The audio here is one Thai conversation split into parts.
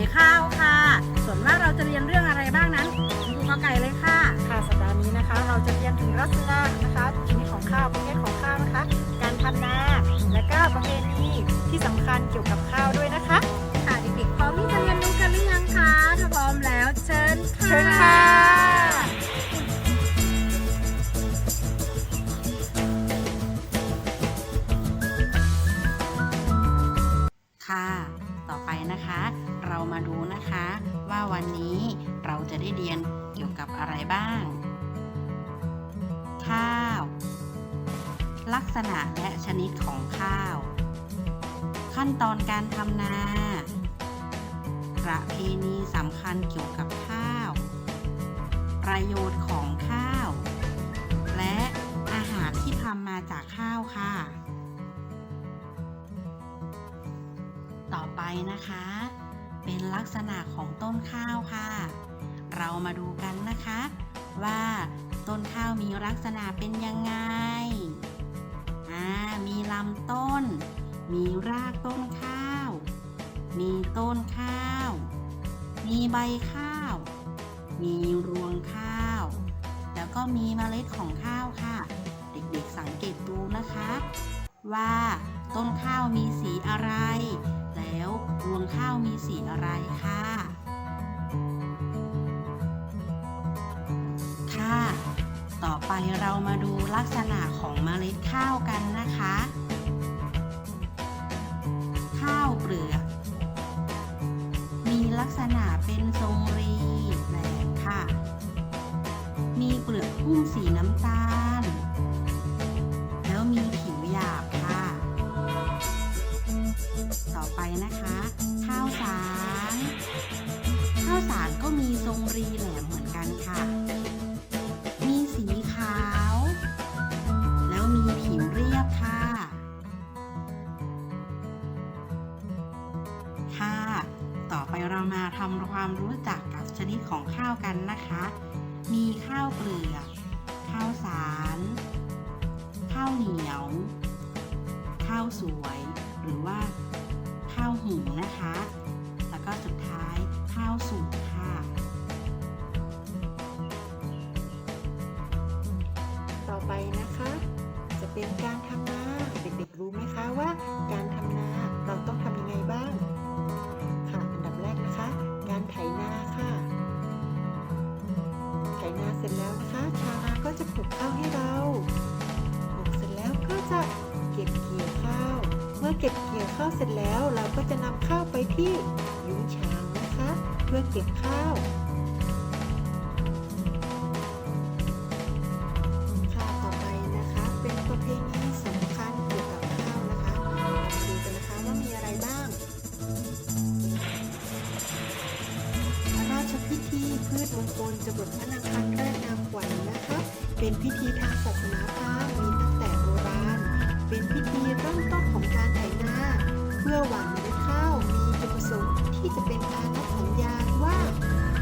วยข้าวค่ะ ส่วนมากเราจะเรียนเรื่องอะไรบ้างนั้นคุณครูกอไก่เลยค่ะ ค่ะสัปดาห์นี้นะคะ เราจะเรียนถึงลักษณะนะคะชนิดของข้าวประเภทของข้าวนะคะ การทำนา และก็ประเพณีที่สำคัญเกี่ยวกับข้าวด้วยนะคะ ค่ะเด็กๆพร้อมที่จะเรียนรู้กันหรือยังคะถ้าพร้อมแล้วเชิญค่ะ เชิญค่ะค่ะ วันนี้เราจะได้เรียนเกี่ยวกับอะไรบ้าง ข้าว ลักษณะและชนิดของข้าว ขั้นตอนการทำนา ประเพณีสำคัญเกี่ยวกับข้าว ประโยชน์ของข้าว และอาหารที่ทำมาจากข้าวค่ะ ต่อไปนะคะ เป็นลักษณะของต้นข้าวค่ะ เรามาดูกันนะคะ ว่าต้นข้าวมีลักษณะเป็นยังไงอ่ามีลำต้น มีรากต้นข้าว มีต้นข้าว มีใบข้าว มีรวงข้าว แล้วก็มีเมล็ดของข้าวค่ะ เด็กๆสังเกตดูนะคะ ว่าต้นข้าวมีสีอะไร แล้วรวงข้าวมีสีอะไรค่ะ ค่ะ ต่อไปเรามาดูลักษณะของเมล็ดข้าวกันนะคะ ข้าวเปลือก มีลักษณะเป็นทรงรีแหลมค่ะ มีเปลือกหุ้มสีน้ำตาลำความรู้จักกับชนิดของข้าวกันนะคะ มีข้าวเปลือกข้าวสาร ข้าวเหนียว ข้าวสวย หรือว่า ข้าวหุงนะคะ แล้วก็สุดท้ายข้าวสุก เก็บเกี่ยวข้าวเสร็จแล้ว เราก็จะนำข้าวไปที่ยุ้งฉางนะคะ เพื่อเก็บข้าวค่ะต่อไปนะคะ เป็นประเพณีสำคัญเกี่ยวกับข้าวนะคะมาดูกันนะคะว่ามีอะไรบ้างพระราชพิธีพืชมงคลจรดพระนางคันแรกนามขวัญนะคะ เป็นพิธีทางศาสนา ที่จะเป็นการนับสัญญาณว่า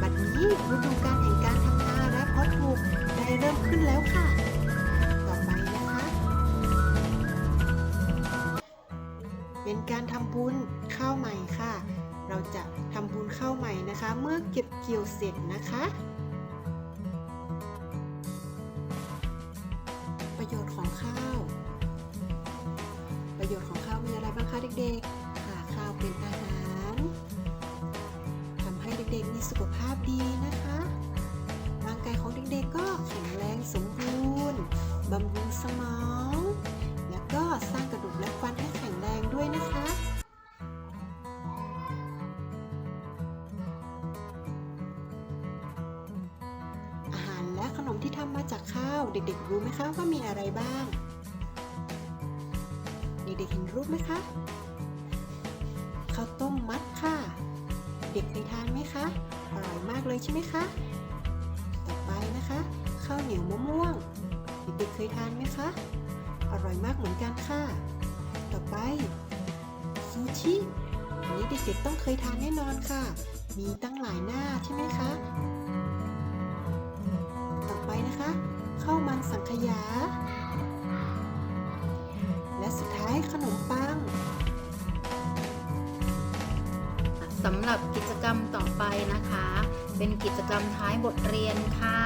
บัดนี้ฤดูกาลแห่งการทำนาและเพาะปลูกได้เริ่มขึ้นแล้วค่ะ ต่อไปนะคะ เป็นการทำบุญข้าวใหม่ค่ะ เราจะทำบุญข้าวใหม่นะคะ เมื่อเก็บเกี่ยวเสร็จนะคะประโยชน์ของข้าว ประโยชน์ของข้าวมีอะไรบ้างคะเด็กๆ สุขภาพดีนะคะ ร่างกายของเด็กๆก็แข็งแรงสมบูรณ์บำรุงสมอง แล้วก็สร้างกระดูกและฟันให้แข็งแรงด้วยนะคะอาหารและขนมที่ทำมาจากข้าว เด็กๆ รู้ไหมคะว่ามีอะไรบ้าง เด็กๆเห็นรูปไหมคะข้าวต้มมัดค่ะ เด็กเคยทานไหมคะ อร่อยมากเลยใช่ไหมคะ ต่อไปนะคะ ข้าวเหนียวมะม่วงเด็กๆเคยทานไหมคะ อร่อยมากเหมือนกันค่ะ ต่อไปซูชิอันนี้เด็กๆต้องเคยทานแน่นอนค่ะ มีตั้งหลายหน้าใช่ไหมคะ ต่อไปนะคะข้าวมันสังขยา และสุดท้ายขนมปัง สำหรับกิจกรรมต่อไปนะคะ เป็นกิจกรรมท้ายบทเรียนค่ะ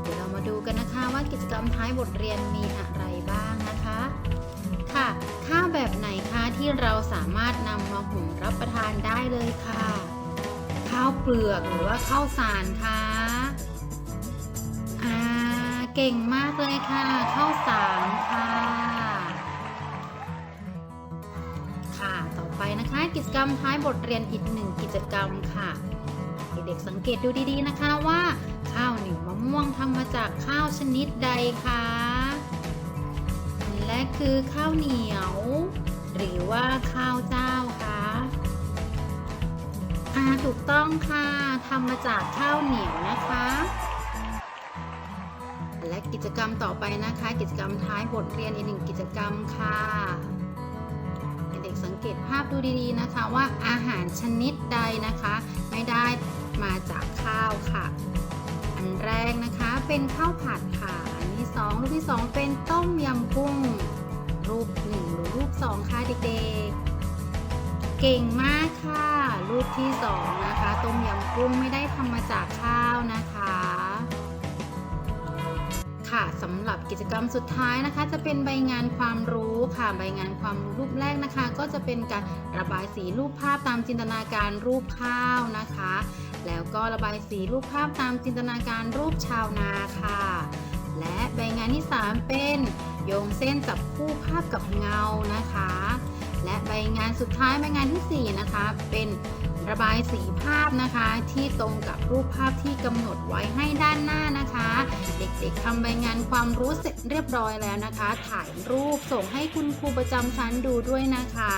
เดี๋ยวเรามาดูกันนะคะว่ากิจกรรมท้ายบทเรียนมีอะไรบ้างนะคะ ค่ะ ข้าวแบบไหนคะที่เราสามารถนำมาหุงรับประทานได้เลยค่ะ ข้าวเปลือกหรือว่าข้าวสารคะอ่าเก่งมากเลยค่ะ ข้าวสารค่ะค่ะ ต่อไปนะคะกิจกรรมท้ายบทเรียนอีกหนึ่งกิจกรรมค่ะ เด็กๆสังเกตดูดีๆนะคะว่า ข้าวเหนียวมะม่วงทำมาจากข้าวชนิดใดคะแรกคือข้าวเหนียว หรือว่าข้าวเจ้าคะอ่าถูกต้องค่ะทำมาจากข้าวเหนียวนะคะและกิจกรรมต่อไปนะคะ กิจกรรมท้ายบทเรียนอีกหนึ่งกิจกรรมค่ะ เด็กๆสังเกตภาพดูดีๆนะคะว่าอาหารชนิดใดนะคะ ไม่ได้มาจากข้าวค่ะ อันแรกนะคะเป็นข้าวผัดค่ะ อันที่สองรูปที่สองเป็นต้มยำกุ้ง รูปหนึ่งหรือรูปสองค่ะเด็กๆ เก่งมากค่ะ รูปที่สองนะคะ ต้มยำกุ้งไม่ได้ทำมาจากข้าวนะคะ ค่ะสำหรับกิจกรรมสุดท้ายนะคะ จะเป็นใบงานความรู้ค่ะ ใบงานความรู้รูปแรกนะคะ ก็จะเป็นการระบายสีรูปภาพตามจินตนาการรูปข้าวนะคะ แล้วก็ระบายสีรูปภาพตามจินตนาการรูปชาวนาค่ะ และใบงานที่ 3 เป็นโยงเส้นจับคู่ภาพกับเงานะคะ และใบงานสุดท้ายใบงานทีสี่4 นะคะ เป็น ระบายสีภาพนะคะที่ตรงกับรูปภาพที่กำหนดไว้ให้ด้านหน้านะคะ เด็กๆทำใบงานความรู้เสร็จเรียบร้อยแล้วนะคะ ถ่ายรูปส่งให้คุณครูประจำชั้นดูด้วยนะคะ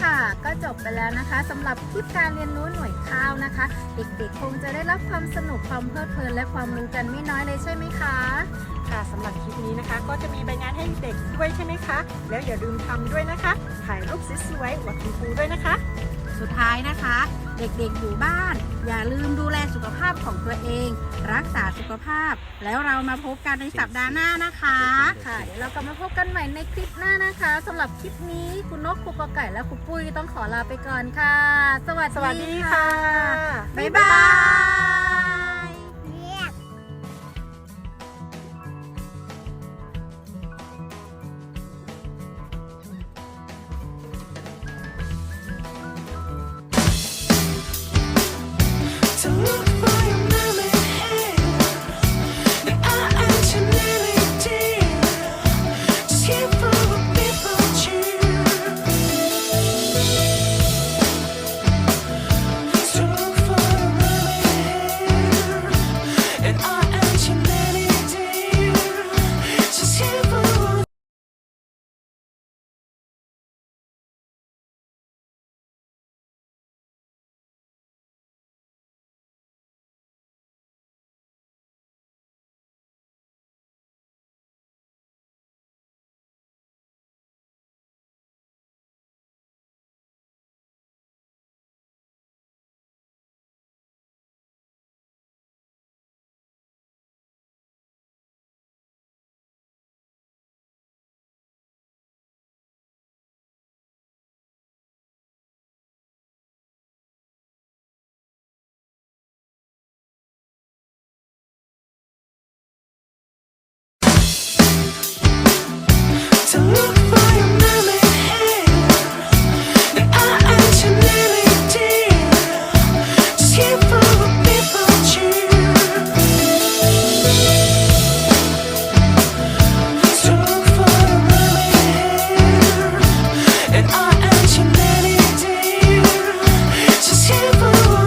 ค่ะก็จบไปแล้วนะคะสำหรับคลิปการเรียนรู้หน่วยข้าวนะคะ เด็กๆ คงจะได้รับความสนุกความเพลิดเพลินและความรู้กันไม่น้อยเลยใช่ไหมคะ ค่ะสำหรับคลิปนี้นะคะ ก็จะมีใบงานให้เด็กด้วยใช่ไหมคะ แล้วอย่าลืมทำด้วยนะคะ ถ่ายรูปสวยๆอวดคุณครูด้วยนะคะ สุดท้ายนะคะ เด็กๆอยู่บ้าน อย่าลืมดูแลสุขภาพของตัวเอง รักษาสุขภาพ แล้วเรามาพบกันในสัปดาห์หน้านะคะ ค่ะเดี๋ยวเรากลับมาพบกันใหม่ในคลิปหน้านะคะสำหรับคลิปนี้คุณนกครูกอไก่และครูปุ้ยต้องขอลาไปก่อนค่ะ สวัสสวัสดีดีค่ะค่ะ บ๊ายบาย